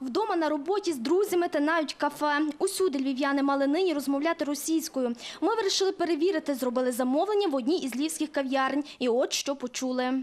Вдома на роботі з друзями та навіть кафе. Усюди львів'яни мали нині розмовляти російською. Ми вирішили перевірити, зробили замовлення в одній із львівських кав'ярень. І от що почули.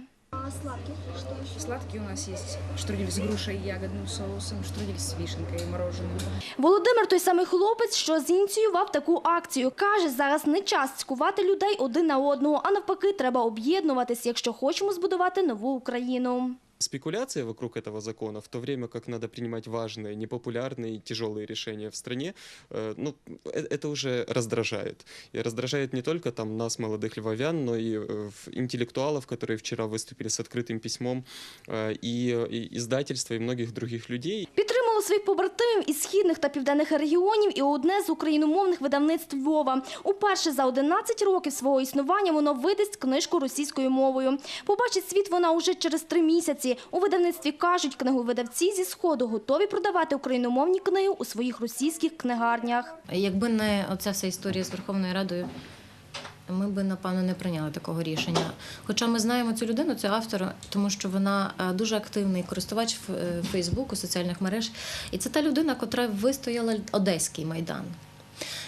Сладкие у нас есть штрудель с грушей и ягодным соусом, штрудель с вишенкой и мороженым. Володимир той самий хлопець, що зініціював таку акцію. Каже, зараз не час цькувати людей один на одного, а навпаки, треба об'єднуватись, якщо хочемо збудувати нову Україну спекуляция вокруг этого закона, в то время как надо принимать важные, непопулярные, тяжелые решения в стране, э, ну, э- это уже раздражает. И раздражает не только там нас, молодых львовян, но и э, в- интеллектуалов, которые вчера выступили с открытым письмом, э, и, и издательства, и многих других людей. Підтримало своїх побратимів із східних та південних регіонів і одне з україномовних видавництв Львова. Уперше за 11 років свого існування воно видасть книжку російською мовою. Побачить світ вона уже через три місяці. У видавництві кажуть, книговидавці зі Сходу готові продавати україномовні книги у своїх російських книгарнях. Якби не оця вся історія з Верховною Радою, ми би напевно не прийняли такого рішення. Хоча ми знаємо цю людину, цю автора, тому що вона е, дуже активний користувач е, Фейсбуку, соціальних мереж. І це та людина, котра вистояла Одеський майдан.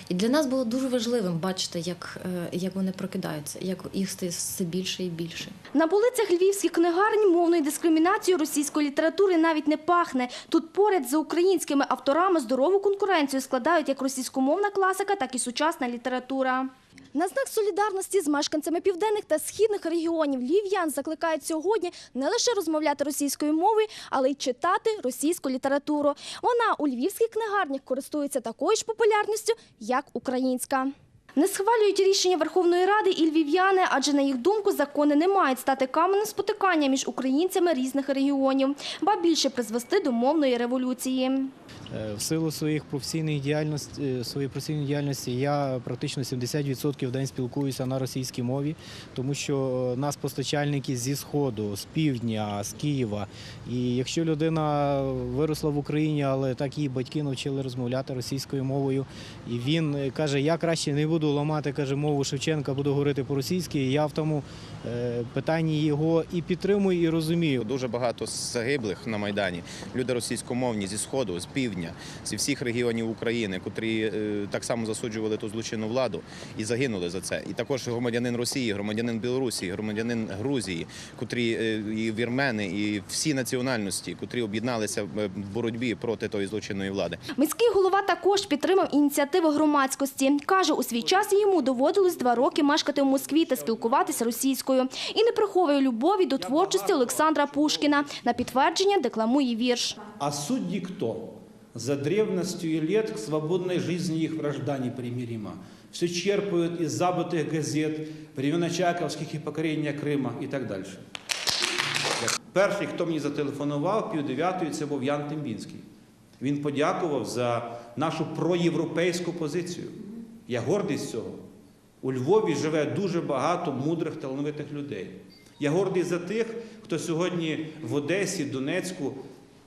І для нас було дуже важливим бачити, як, е, як вони прокидаються, як їх стає все більше і більше. На полицях львівських книгарень мовною дискримінацією російської літератури навіть не пахне. Тут поряд за українськими авторами здорову конкуренцію складають як російськомовна класика, так і сучасна література. На знак солідарності з мешканцями південних та східних регіонів львів'ян закликають сьогодні не лише розмовляти російською мовою, але й читати російську літературу. Вона у львівських книгарнях користується такою ж популярністю, як українська. Не схвалюють рішення Верховної Ради і львів'яни, адже на їх думку закони не мають стати каменем спотикання між українцями різних регіонів, ба більше призвести до мовної революції. Е, В силу своїх професійних діяльності, е, своєї професійної діяльності я практично 70% в день спілкуюся на російській мові, тому що е, нас постачальники зі сходу, з півдня, з Києва. І якщо людина виросла в Україні, але так її батьки навчили розмовляти російською мовою, і він каже: Я краще не буду ламати каже, мову Шевченка, буду говорити по-російськи. Я в тому питанні його і підтримую, і розумію. Дуже багато загиблих на Майдані. Люди російськомовні зі Сходу, з півдня, зі всіх регіонів України, котрі е, так само засуджували ту злочинну владу і загинули за це. І також громадянин Росії, громадянин Білорусі, громадянин Грузії, котрі е, і вірмени, і всі національності, котрі об'єдналися в в боротьбі проти тої злочинної влади. Міський голова також підтримав ініціативи громадськості. Каже, у свій час йому доводилось два роки мешкати в Москві та спілкуватися російською. І не приховує любові до творчості Олександра Пушкіна. На підтвердження декламує вірш. А судьи кто? За древностью лет к свободной жизни их вражда непримирима. Все черпают из забытых газет, времен Очаковских и покорения Крима і так далі. Перший, хто мені зателефонував пів дев'ятої, це був Ян Тимбінський. Він подякував за нашу проєвропейську позицію. Я гордий з цього. У Львові живе дуже багато мудрих талановитих людей. Я гордий за тих, хто сьогодні в Одесі, Донецьку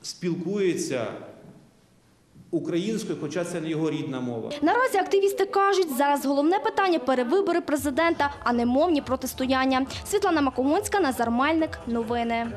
спілкується українською, хоча це не його рідна мова. Наразі активісти кажуть, зараз головне питання – перевибори президента, а не мовні протистояння. Світлана Макомонська, Назар Мальник. Новини.